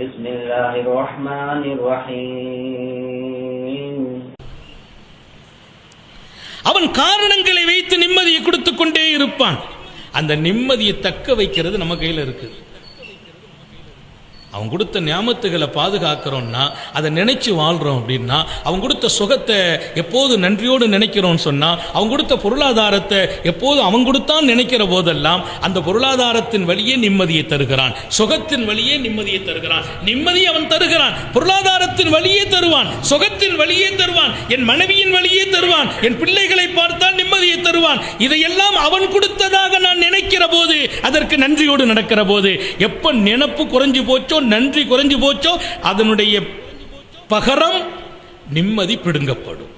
بسم الله الرحمن الرحيم அவன் காரணங்களை வைத்து நிம்மதியை கொடுத்து கொண்டே இருப்பான் அந்த நிம்மதியை தக்க வைக்கிறது நம்ம கையில் இருக்குது அவன் கொடுத்த ஞாபகத்துகளை பாதுகாக்கிறோம்னா அதை நினைச்சு வாழ்றோம் அப்படின்னா அவன் கொடுத்த சுகத்தை எப்போது நன்றியோடு நினைக்கிறோம்னு சொன்னா அவன் கொடுத்த பொருளாதாரத்தை எப்போது அவன் கொடுத்தான் நினைக்கிற போதெல்லாம் அந்த பொருளாதாரத்தின் வழியே நிம்மதியை தருகிறான். சுகத்தின் வழியே நிம்மதியை தருகிறான். நிம்மதி அவன் தருகிறான். பொருளாதாரத்தின் வழியே தருவான். சுகத்தின் வழியே தருவான். என் மனைவியின் வழியே தருவான். என் பிள்ளைகளை பார்த்தால் நிம்மதியை தருவான். இதையெல்லாம் அவன் கொடுத்ததாக நான் நினைக்கிற போது அதற்கு நன்றியோடு நடக்கிற போது எப்ப நினப்பு குறைஞ்சு போச்சோ நன்றி குறைஞ்சு போச்சோ அதனுடைய பகரம் நிம்மதி பிடுங்கப்படும்.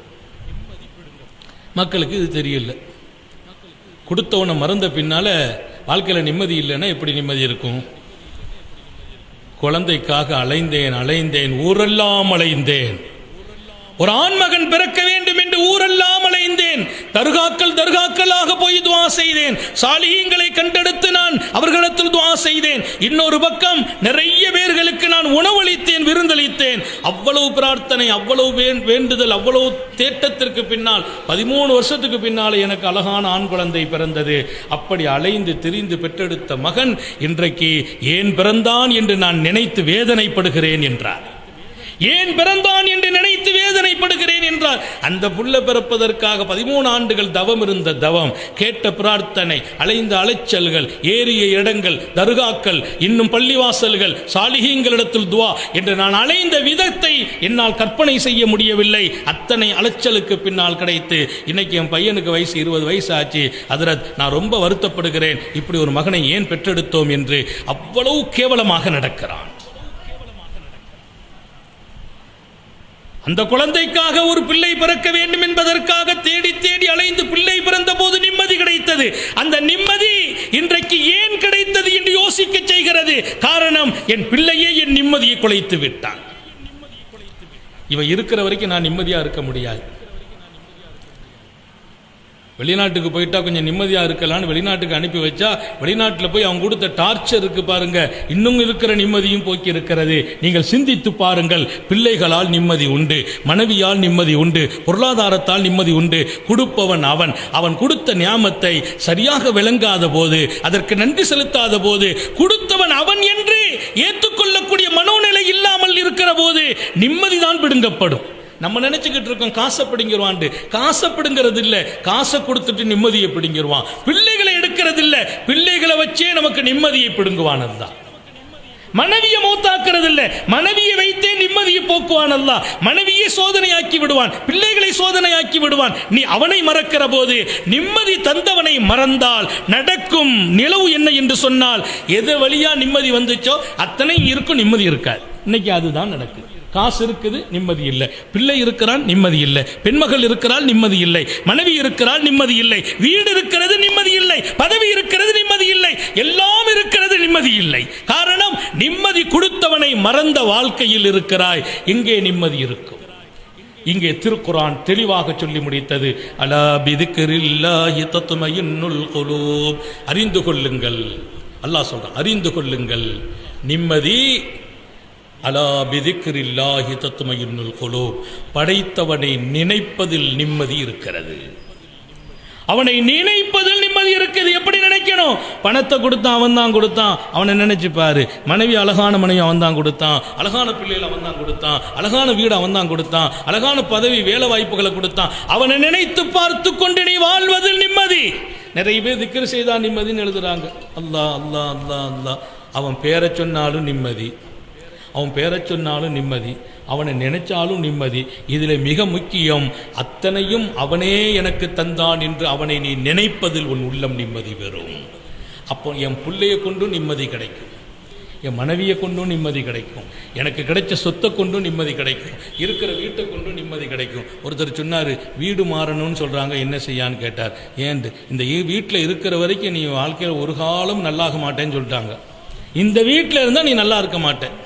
மக்களுக்கு இது தெரியல. கொடுத்தவனை மறந்த பின்னால வாழ்க்கையில நிம்மதி இல்லைன்னா எப்படி நிம்மதி இருக்கும்? குழந்தைக்காக அலைந்தேன் அலைந்தேன் ஊரெல்லாம் அலைந்தேன். ஒரு ஆண்மகன் பிறக்க வேண்டும் என்று ஊரெல்லாம் அலைந்தேன். தருகாக்கள் தருகாக்களாக போய் துவா செய்தேன். சாலிகங்களை கண்டெடுத்து நான் அவர்களிடத்தில் துவா செய்தேன். இன்னொரு பக்கம் நிறைய பேர்களுக்கு நான் உணவளித்தேன் விருந்தளித்தேன். அவ்வளவு பிரார்த்தனை அவ்வளவு வேண்டுதல் அவ்வளவு தேட்டத்திற்கு பின்னால் பதிமூணு வருஷத்துக்கு பின்னால் எனக்கு அழகான ஆண் குழந்தை பிறந்தது. அப்படி அலைந்து திரிந்து பெற்றெடுத்த மகன் இன்றைக்கு ஏன் பிறந்தான் என்று நான் நினைத்து வேதனைப்படுகிறேன் என்றார். ஏன் பிறந்தான் என்று நினை வேதனைப்படுகிறேன் அந்த புள்ள பிறப்பதற்காக பதிமூணு ஆண்டுகள் தவம் இருந்த தவம் கேட்ட பிரார்த்தனை அலைந்த அலைச்சல்கள் ஏறிய இடங்கள் தர்காக்கள் இன்னும் பள்ளிவாசல்கள் சாலிகீங்களிடத்தில் துவா என்று நான் அலைந்த விதத்தை என்னால் கற்பனை செய்ய முடியவில்லை. அத்தனை அலைச்சலுக்கு பின்னால் கிடைத்து இன்னைக்கு என் பையனுக்கு வயசு இருபது வயசு ஆச்சு அதரத் நான் ரொம்ப வருத்தப்படுகிறேன். இப்படி ஒரு மகனை ஏன் பெற்றெடுத்தோம் என்று அவ்வளவு கேவலமாக நடக்கிறான். அந்த குழந்தைக்காக ஒரு பிள்ளை பிறக்க வேண்டும் என்பதற்காக தேடி தேடி அலைந்து பிள்ளை பிறந்த போது நிம்மதி கிடைத்தது. அந்த நிம்மதி இன்றைக்கு ஏன் கிடைத்தது என்று யோசிக்க செய்கிறது. காரணம் என் பிள்ளையே என் நிம்மதியை குலைத்து விட்டான். இவன் இருக்கிற வரைக்கும் நான் நிம்மதியா இருக்க முடியாது. வெளிநாட்டுக்கு போயிட்டா கொஞ்சம் நிம்மதியா இருக்கலாம்னு வெளிநாட்டுக்கு அனுப்பி வச்சா வெளிநாட்டில் போய் அவங்க கொடுத்த டார்ச்சருக்கு பாருங்க. இன்னும் இருக்கிற நிம்மதியும் போக்கி இருக்கிறது. நீங்கள் சிந்தித்து பாருங்கள். பிள்ளைகளால் நிம்மதி உண்டு. மனைவியால் நிம்மதி உண்டு. பொருளாதாரத்தால் நிம்மதி உண்டு. கொடுப்பவன் அவன். அவன் கொடுத்த நியாமத்தை சரியாக விளங்காத போது அதற்கு நன்றி செலுத்தாத போது கொடுத்தவன் அவன் என்று ஏற்றுக்கொள்ளக்கூடிய மனோநிலை இல்லாமல் இருக்கிற போது நிம்மதிதான் பிடுங்கப்படும். நம்ம நினைச்சுக்கிட்டு இருக்கோம் காசை பிடிங்கிருவான் காசை பிடுங்கிறது இல்ல காசை கொடுத்துட்டு நிம்மதியை பிடுங்கிருவான். பிள்ளைகளை எடுக்கிறது இல்ல பிள்ளைகளை வச்சே நமக்கு நிம்மதியை பிடுங்குவான் தான். மனைவியை மூத்தாக்குறது இல்ல மனைவியை வைத்தே நிம்மதியை போக்குவான் அல்ல. மனைவியை சோதனையாக்கி விடுவான் பிள்ளைகளை சோதனையாக்கி விடுவான். நீ அவனை மறக்கிற போது நிம்மதி தந்தவனை மறந்தால் நடக்கும் நிலவு என்ன என்று சொன்னால் எது வழியா நிம்மதி வந்துச்சோ அத்தனை இருக்கும் நிம்மதி இருக்காது. இன்னைக்கு அதுதான் நடக்குது. காசு இருக்குது நிம்மதி இல்லை. பிள்ளை இருக்கிறான் நிம்மதி இல்லை. பெண்மகள் இருக்கிறாள் நிம்மதி இல்லை. மனைவி இருக்கிறாள் நிம்மதி இல்லை. வீடு இருக்கிறது நிம்மதி இல்லை. பதவி இருக்கிறது நிம்மதி இல்லை. எல்லாம் இருக்கிறது நிம்மதி இல்லை. காரணம் நிம்மதி கொடுத்தவனை மறந்த வாழ்க்கையில் இருக்கிறாய். இங்கே நிம்மதி இருக்கும். இங்கே திருக்குரான் தெளிவாக சொல்லி முடித்தது. அலா பிதுக்கரில்லாஹி தத்துமையுன்னுல் குலூப். அறிந்து கொள்ளுங்கள். அல்லாஹ் சொல்றான் அறிந்து கொள்ளுங்கள். நிம்மதி அலா பிதிக்கிரில்லாஹி தத்துமையுன்னுல் கொலோ படைத்தவனை நினைப்பதில் நிம்மதி இருக்கிறது. அவனை நினைப்பதில் நிம்மதி இருக்குது. எப்படி நினைக்கணும்? பணத்தை கொடுத்தான் அவன் தான் கொடுத்தான். அவனை நினைச்சு பாரு மனைவி அழகான மனைவி அவன் தான் கொடுத்தான். அழகான பிள்ளைகள் அவன் தான் கொடுத்தான். அழகான வீடு அவன் தான் கொடுத்தான். அழகான பதவி வேலை வாய்ப்புகளை கொடுத்தான். அவனை நினைத்து பார்த்து கொண்டு நீ வாழ்வதில் நிம்மதி. நிறைய பேர் திக்கிற செய்தா நிம்மதின்னு எழுதுறாங்க. அல்லாஹ் அல்லா அல்லாஹ் அல்லாஹ். அவன் பேரை சொன்னாலும் நிம்மதி. அவன் பேரச் சொன்னாலும் நிம்மதி அவனை நினைச்சாலும் நிம்மதி. இதில் மிக முக்கியம் அத்தனையும் அவனே எனக்கு தந்தான் என்று அவனை நீ நினைப்பதில் உன் உள்ளம் நிம்மதி பெறும். அப்போ என் பிள்ளையை கொண்டும் நிம்மதி கிடைக்கும். என் மனைவியை கொண்டும் நிம்மதி கிடைக்கும். எனக்கு கிடைச்ச சொத்தை கொண்டும் நிம்மதி கிடைக்கும். இருக்கிற வீட்டை கொண்டும் நிம்மதி கிடைக்கும். ஒருத்தர் சொன்னார் வீடு மாறணும்னு சொல்கிறாங்க என்ன செய்யான்னு கேட்டார். ஏன் இந்த வீட்டில் இருக்கிற வரைக்கும் நீ வாழ்க்கையில் ஒரு காலம் நல்லாக மாட்டேன்னு சொல்லிட்டாங்க. இந்த வீட்டில் இருந்தால் நீ நல்லா இருக்க மாட்டேன்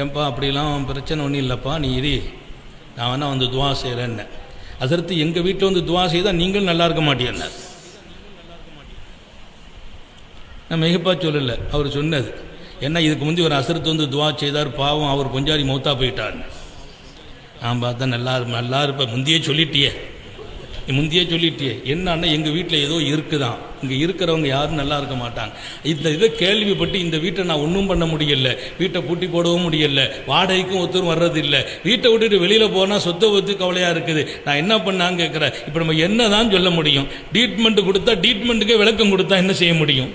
ஏன்பா அப்படிலாம் பிரச்சனை ஒன்றும் இல்லைப்பா நீ இரு. நான் வேணால் வந்து துவா செய்கிறேன்னு அதற்கு எங்கள் வீட்டில் வந்து துவா செய்தால் நீங்களும் நல்லா இருக்க மாட்டேன்னார் நான் மிகப்பா சொல்லலை அவர் சொன்னது. ஏன்னா இதுக்கு முந்தி ஒரு அசரத்து வந்து துவா செய்தார் பாவம் அவர் பொஞ்சாரி மௌத்தா போயிட்டார் நான் பார்த்தா நல்லா நல்லா இருப்பேன் முந்தியே சொல்லிட்டியே. முந்தையே சொல்லிட்டியே என்னன்னா எங்கள் வீட்டில் ஏதோ இருக்குதான் இங்கே இருக்கிறவங்க யாரும் நல்லா இருக்க மாட்டாங்க. இந்த இதை கேள்விப்பட்டு இந்த வீட்டை நான் ஒன்றும் பண்ண முடியல. வீட்டை பூட்டி போடவும் முடியல. வாடகைக்கும் ஒருத்தரும் வர்றதில்லை. வீட்டை விட்டுட்டு வெளியில் போனால் சொத்தை ஒத்து கவலையாக இருக்குது. நான் என்ன பண்ணான்னு கேட்குறேன் இப்போ நம்ம என்ன தான் சொல்ல முடியும்? ட்ரீட்மெண்ட் கொடுத்தா ட்ரீட்மெண்ட்டுக்கே விளக்கம் கொடுத்தா என்ன செய்ய முடியும்?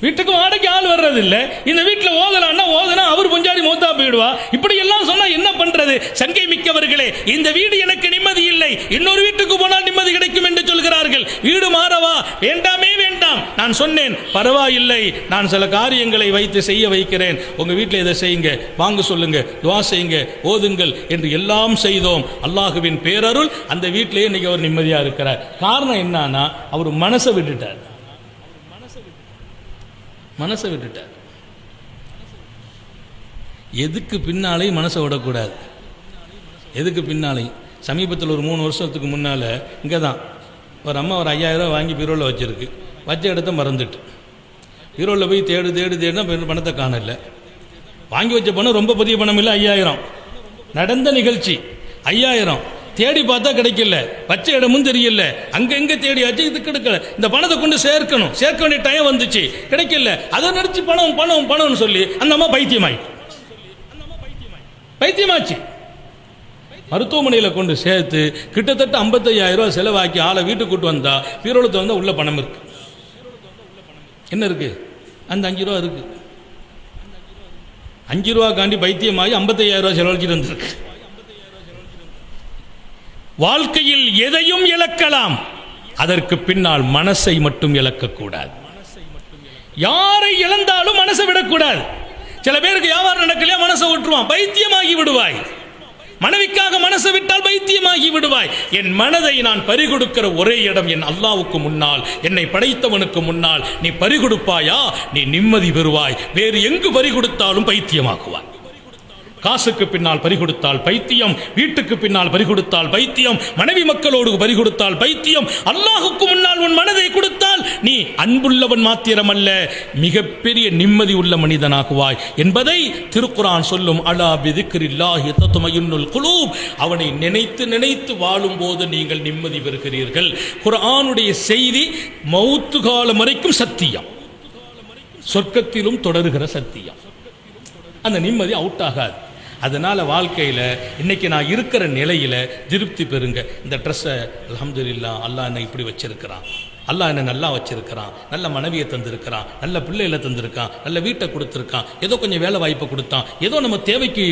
வீட்டுக்கு வாடகை ஆள் வர்றது இல்லை இந்த வீட்டில் ஓதலான்னா ஓதனா அவர் பொஞ்சாரி மூத்தா போயிடுவா. இப்படி எல்லாம் சொன்னா என்ன பண்றது? சங்கை மிக்கவர்களே இந்த வீடு எனக்கு நிம்மதி இல்லை. இன்னொரு வீட்டுக்கு போனால் நிம்மதி கிடைக்கும் என்று சொல்கிறார்கள். வீடு மாறவா? வேண்டாமே வேண்டாம். நான் சொன்னேன் பரவாயில்லை. நான் சில காரியங்களை வைத்து செய்ய வைக்கிறேன். உங்க வீட்டில் இதை செய்யுங்க. வாங்க சொல்லுங்க. துவா செய்யுங்க. ஓதுங்கள் என்று எல்லாம் செய்தோம். அல்லாஹுவின் பேரருள் அந்த வீட்டிலேயே இன்னைக்கு அவர் நிம்மதியா இருக்கிறார். காரணம் என்னன்னா அவர் மனசை விட்டுட்டார். மனசை விட்டுட்டார். எதுக்கு பின்னாலே மனசை விடக்கூடாது. எதுக்கு பின்னாலே சமீபத்தில் ஒரு மூணு வருஷத்துக்கு முன்னால் இங்கே தான் ஒரு அம்மா ஒரு ஐயாயிரம் வாங்கி பீரோவில் வச்சுருக்கு. வச்ச இடத்த மறந்துட்டு. பீரோவில் போய் தேடு தேடு தேடுனா பணத்தை காணல. வாங்கி வச்ச பணம் ரொம்ப பெரிய பணம் இல்லை ஐயாயிரம். நடந்த நிகழ்ச்சி ஐயாயிரம். தேடி பார்த்தா கிடைக்கல. பச்சை இடமும் தெரியல. அங்க தேடியாச்சு இது கிடைக்கல. இந்த பணத்தை கொண்டு சேர்க்கணும். சேர்க்க வேண்டிய டைம் வந்துச்சு. கிடைக்கல. அதை நினைச்சு பணம் பணம் பணம்னு சொல்லி அந்த அம்மா பைத்தியமாயி. பைத்தியமாச்சு. மருத்துவமனையில் கொண்டு சேர்த்து கிட்டத்தட்ட ஐம்பத்தையாயிரம் ரூபா செலவாக்கி ஆளை வீட்டுக்கு கூட்டு வந்தா பீரோளத்தை வந்தால் உள்ள பணம் இருக்கு. என்ன இருக்கு? அந்த அஞ்சு ரூபா இருக்கு. அஞ்சு ரூபா காண்டி பைத்தியமாகி ஐம்பத்தையாயிரம் ரூபா செலவழிச்சிட்டு வந்திருக்கு. வாழ்க்கையில் எதையும் இழக்கலாம். அதற்கு பின்னால் மனசை மட்டும் இழக்கக்கூடாது. யாரை இழந்தாலும் மனசை விடக்கூடாது. சில பேருக்கு வியாபாரம் நடக்கலையா மனசை விட்டுருவான் பைத்தியமாகி விடுவாய். மனைவிக்காக மனசை விட்டால் பைத்தியமாகி விடுவாய். என் மனதை நான் பறிகொடுக்கிற ஒரே இடம் என் அல்லாவுக்கு முன்னால் என்னை படைத்தவனுக்கு முன்னால். நீ பறிகொடுப்பாயா? நீ நிம்மதி பெறுவாய். வேறு எங்கு பறிகொடுத்தாலும் பைத்தியமாக்குவாய். காசுக்கு பின்னால் பறிகொடுத்தால் பைத்தியம் வீட்டுக்கு பின்னால் பறிகொடுத்தால் பைத்தியம் மனைவி மக்களோடு பறிகொடுத்தால் பைத்தியம் அல்லாஹுக்கு முன்னால் உன் மனதை கொடுத்தால் நீ அன்புள்ளவன் மாத்திரமல்ல மிகப்பெரிய நிம்மதி உள்ள மனிதனாகுவாய் என்பதை திருக்குரான் சொல்லும் அலா பிதிக்ரில்லாஹி தத்துமையுன்னுல் குலூப். அவனை நினைத்து நினைத்து வாழும் போது நீங்கள் நிம்மதி பெறுகிறீர்கள். குரானுடைய செய்தி மௌத்து காலம் வரைக்கும் சத்தியம். சொர்க்கத்திலும் தொடருகிற சத்தியம். அந்த நிம்மதி அவுட் ஆகாது. அதனால வாழ்க்கையில் இன்னைக்கு நான் இருக்கிற நிலையில் திருப்தி பெறுங்க. இந்த ட்ரெஸ்ஸை அல்ஹம்துலில்லா அல்லாஹ் என்னை இப்படி வச்சிருக்கிறான். அல்லாஹ் என்னை நல்லா வச்சிருக்கிறான். நல்ல மனைவியை தந்திருக்கிறான். நல்ல பிள்ளைகளை தந்திருக்கான். நல்ல வீட்டை கொடுத்துருக்கான். ஏதோ கொஞ்சம் வேலை வாய்ப்பை கொடுத்தான். ஏதோ நம்ம தேவைக்கு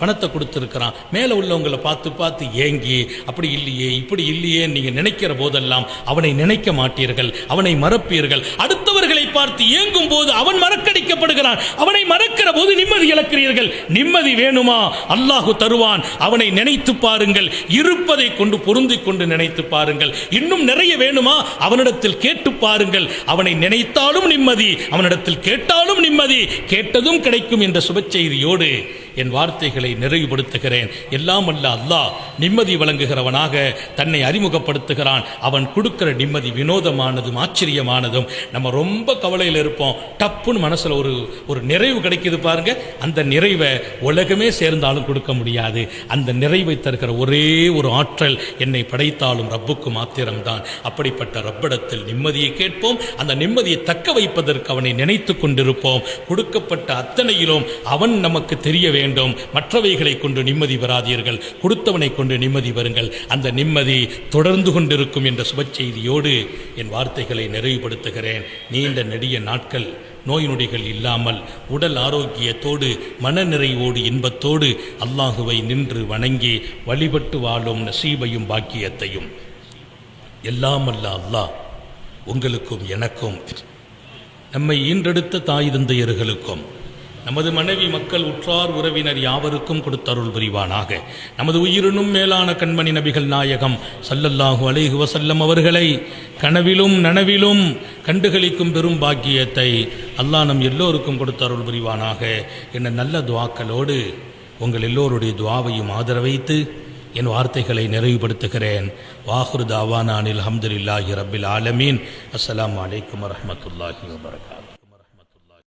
பணத்தை கொடுத்துருக்கிறான். மேலே உள்ளவங்களை பார்த்து பார்த்து ஏங்கி அப்படி இல்லையே இப்படி இல்லையே நீங்கள் நினைக்கிற போதெல்லாம் அவனை நினைக்க மாட்டீர்கள். அவனை மறப்பீர்கள். அடுத்தவர் பார்த்து இயங்கும் போது அவன் மறக்கடிக்கப்படுகிறான். அவனை மறக்கிற போது நிம்மதி இழக்கிறீர்கள். நிம்மதி வேணுமா? அல்லாஹு தருவான். அவனை நினைத்து பாருங்கள். இருப்பதை கொண்டு பொருந்திக் கொண்டு நினைத்து பாருங்கள். இன்னும் நிறைய வேணுமா? அவனிடத்தில் கேட்டு பாருங்கள். அவனை நினைத்தாலும் நிம்மதி. அவனிடத்தில் கேட்டாலும் நிம்மதி கேட்டதும் கிடைக்கும் என்ற சுப செய்தியோடு என் வார்த்தைகளை நிறைவுபடுத்துகிறேன். எல்லாம் அல்ல அல்லாஹ் நிம்மதி வழங்குகிறவனாக தன்னை அறிமுகப்படுத்துகிறான். அவன் கொடுக்கிற நிம்மதி வினோதமானதும் ஆச்சரியமானதும். நம்ம ரொம்ப கவலையில் இருப்போம். டப்புன்னு மனசுல ஒரு ஒரு நிறைவு கிடைக்குது பாருங்க. அந்த நிறைவை உலகமே சேர்ந்தாலும் கொடுக்க முடியாது. அந்த நிறைவை தருகிற ஒரே ஒரு ஆற்றல் என்னை படைத்தாலும் ரப்புக்கு மாத்திரம்தான். அப்படிப்பட்ட ரப்பிடத்தில் நிம்மதியை கேட்போம். அந்த நிம்மதியை தக்க வைப்பதற்கு அவனை நினைத்து கொண்டிருப்போம். கொடுக்கப்பட்ட அத்தனையிலும் அவன் நமக்கு தெரிய வேண்டும். மற்றவைகளை கொண்டு நிம்மதி பெறாதீர்கள் கொடுத்தவனை கொண்டு நிம்மதி பெறுங்கள் அந்த நிம்மதி தொடர்ந்து கொண்டிருக்கும் என்ற சுப செய்தியோடு என் வார்த்தைகளை நிறைவுபடுத்துகிறேன். நீண்ட நெடிய நாட்கள் நோய் நொடிகள் இல்லாமல் உடல் ஆரோக்கியத்தோடு மனநிறைவோடு இன்பத்தோடு அல்லாஹுவை நின்று வணங்கி வழிபட்டு வாழும் நசீபையும் பாக்கியத்தையும். எல்லாம் அல்ல அல்லாஹ் உங்களுக்கும் எனக்கும் நம்மை ஈன்றெடுத்த தாய் தந்தையர்களுக்கும் நமது மனைவி மக்கள் உற்றார் உறவினர் யாவருக்கும் கொடுத்தருள் புரிவானாக. நமது உயிரினும் மேலான கண்மணி நபிகள் நாயகம் சல்லல்லாஹு அலைஹு வசல்லம் அவர்களை கனவிலும் நனவிலும் கண்டுகளிக்கும் பெரும் பாக்கியத்தை அல்லாஹ் நம் எல்லோருக்கும் கொடுத்தருள் புரிவானாக. என்ன நல்ல துவாக்களோடு உங்கள் எல்லோருடைய துவாவையும் ஆதரவைத்து என் வார்த்தைகளை நிறைவுபடுத்துகிறேன். வாஹுர் தாவானானில் அஹமதுல்லாஹி ரபில் ஆலமீன். அஸ்லாம் வலைக்கம் வரமத்துல்லாஹி வபரகாத்துஹு